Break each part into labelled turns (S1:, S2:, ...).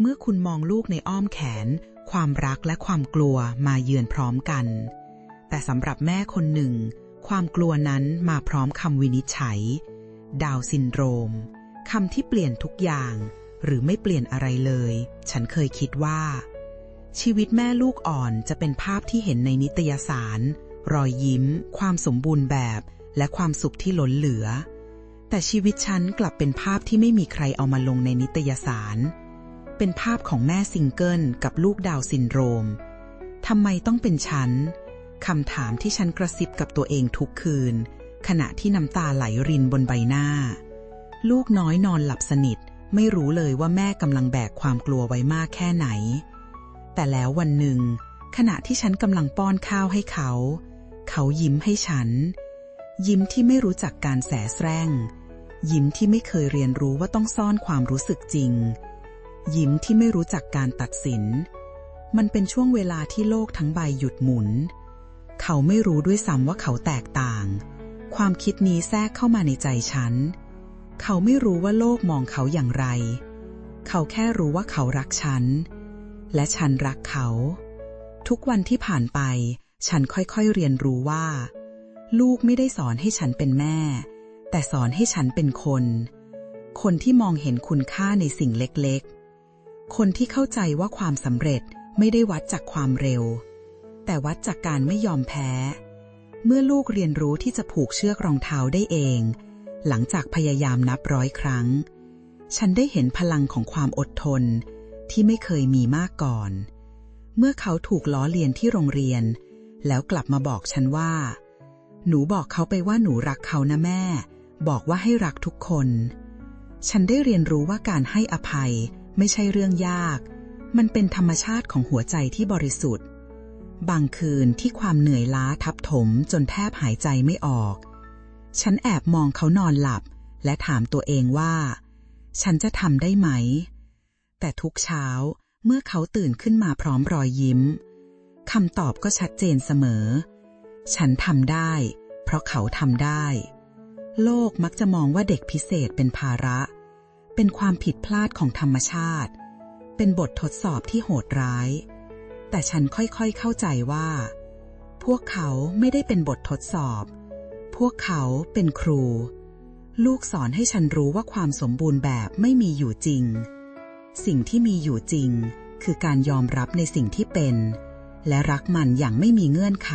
S1: เมื่อคุณมองลูกในอ้อมแขน ความรักและความกลัวมาเยือนพร้อมกัน แต่สำหรับแม่คนหนึ่ง ความกลัวนั้นมาพร้อมคำวินิจฉัย ดาวซินโดรมคำที่เปลี่ยนทุกอย่าง หรือไม่เปลี่ยนอะไรเลย ฉันเคยคิดว่า ชีวิตแม่ลูกอ่อนจะเป็นภาพที่เห็นในนิตยสาร รอยยิ้ม ความสมบูรณ์แบบ และความสุขที่ล้นเหลือ แต่ชีวิตฉันกลับเป็นภาพที่ไม่มีใครเอามาลงในนิตยสาร เป็นภาพของแม่ซิงเกิลกับลูกดาวซินโดรม ทำไมต้องเป็นฉัน คำถามที่ฉันกระซิบกับตัวเองทุกคืน ขณะที่น้ำตาไหลรินบนใบหน้า ลูกน้อยนอนหลับสนิท ไม่รู้เลยว่าแม่กำลังแบกความกลัวไว้มากแค่ไหน แต่แล้ววันหนึ่ง ขณะที่ฉันกำลังป้อนข้าวให้เขา เขายิ้มให้ฉัน ยิ้มที่ไม่รู้จักการแสแสร้ง ยิ้มที่ไม่เคยเรียนรู้ว่าต้องซ่อนความรู้สึกจริง ยิ้มที่ไม่รู้จักการตัดสิน มันเป็นช่วงเวลาที่โลกทั้งใบหยุดหมุน เขาไม่รู้ด้วยซ้ำว่าเขาแตกต่าง ความคิดนี้แทรกเข้ามาในใจฉัน เขาไม่รู้ว่าโลกมองเขาอย่างไร เขาแค่รู้ว่าเขารักฉัน และฉันรักเขา ทุกวันที่ผ่านไป ฉันค่อยๆเรียนรู้ว่า ลูกไม่ได้สอนให้ฉันเป็นแม่ แต่สอนให้ฉันเป็นคน คนที่มองเห็นคุณค่าในสิ่งเล็กๆ คนที่เข้าใจว่าความสำเร็จไม่ได้วัดจากความเร็ว แต่วัดจากการไม่ยอมแพ้ เมื่อลูกเรียนรู้ที่จะผูกเชือกรองเท้าได้เอง หลังจากพยายามนับร้อยครั้ง ฉันได้เห็นพลังของความอดทนที่ไม่เคยมีมาก่อน เมื่อเขาถูกล้อเลียนที่โรงเรียน แล้วกลับมาบอกฉันว่า หนูบอกเขาไปว่าหนูรักเขานะแม่ บอกว่าให้รักทุกคน ฉันได้เรียนรู้ว่าการให้อภัย ไม่ใช่เรื่องยาก มันเป็นธรรมชาติของหัวใจที่บริสุทธิ์ บางคืนที่ความเหนื่อยล้าทับถมจนแทบหายใจไม่ออก ฉันแอบมองเขานอนหลับ และถามตัวเองว่า ฉันจะทำได้ไหม แต่ทุกเช้าเมื่อเขาตื่นขึ้นมาพร้อมรอยยิ้มคำตอบก็ชัดเจนเสมอ ฉันทำได้ เพราะเขาทำได้ โลกมักจะมองว่าเด็กพิเศษเป็นภาระ เป็นความผิดพลาดของธรรมชาติ เป็นบททดสอบที่โหดร้าย แต่ฉันค่อยๆเข้าใจว่า พวกเขาไม่ได้เป็นบททดสอบ พวกเขาเป็นครู ลูกสอนให้ฉันรู้ว่าความสมบูรณ์แบบไม่มีอยู่จริง สิ่งที่มีอยู่จริง คือการยอมรับในสิ่งที่เป็น และรักมันอย่างไม่มีเงื่อนไข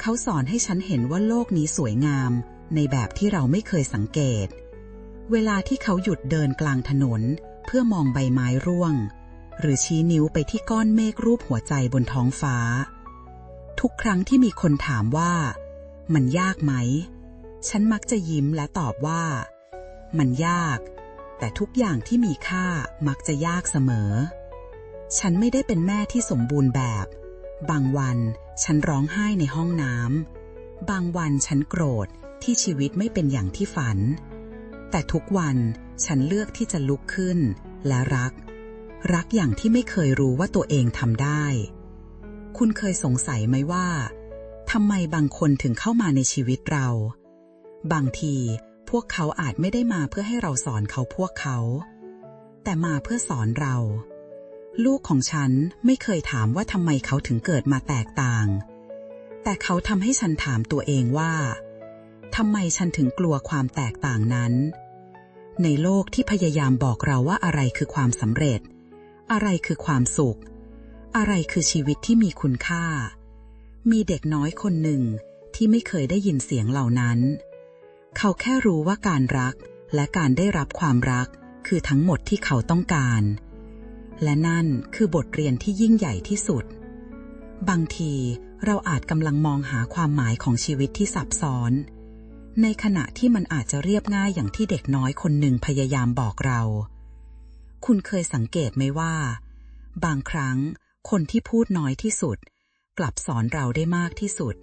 S1: เขาสอนให้ฉันเห็นว่าโลกนี้สวยงามในแบบที่เราไม่เคยสังเกต เวลาที่เขาหยุดเดินกลางถนน เพื่อมองใบไม้ร่วง หรือชี้นิ้วไปที่ก้อนเมฆรูปหัวใจบนท้องฟ้า ทุกครั้งที่มีคนถามว่า มันยากไหม ฉันมักจะยิ้มและตอบว่า มันยาก แต่ทุกอย่างที่มีค่ามักจะยากเสมอ ฉันไม่ได้เป็นแม่ที่สมบูรณ์แบบ บางวันฉันร้องไห้ในห้องน้ำบางวันฉันโกรธที่ชีวิตไม่เป็นอย่างที่ฝัน แต่ทุกวันฉันเลือกที่จะลุกขึ้น และรัก รักอย่างที่ไม่เคยรู้ว่าตัวเองทำได้ คุณเคยสงสัยไหมว่าทำไมบางคนถึงเข้ามาในชีวิตเรา บางทีพวกเขาอาจไม่ได้มาเพื่อให้เราสอนเขาพวกเขา แต่มาเพื่อสอนเรา ลูกของฉันไม่เคยถามว่าทำไมเขาถึงเกิดมาแตกต่าง แต่เขาทำให้ฉันถามตัวเองว่าทำไมฉันถึงกลัวความแตกต่างนั้น ในโลกที่พยายามบอกเราว่าอะไรคือความสำเร็จ อะไรคือความสุข อะไรคือชีวิตที่มีคุณค่า มีเด็กน้อยคนหนึ่งที่ไม่เคยได้ยินเสียงเหล่านั้น เขาแค่รู้ว่าการรักและการได้รับความรักคือทั้งหมดที่เขาต้องการ และนั่นคือบทเรียนที่ยิ่งใหญ่ที่สุด บางทีเราอาจกำลังมองหาความหมายของชีวิตที่ซับซ้อน ในขณะที่มันอาจจะเรียบง่ายอย่างที่เด็กน้อยคนหนึ่งพยายามบอกเรา คุณเคยสังเกตไหมว่า บางครั้งคนที่พูดน้อยที่สุด กลับสอนเราได้มากที่สุด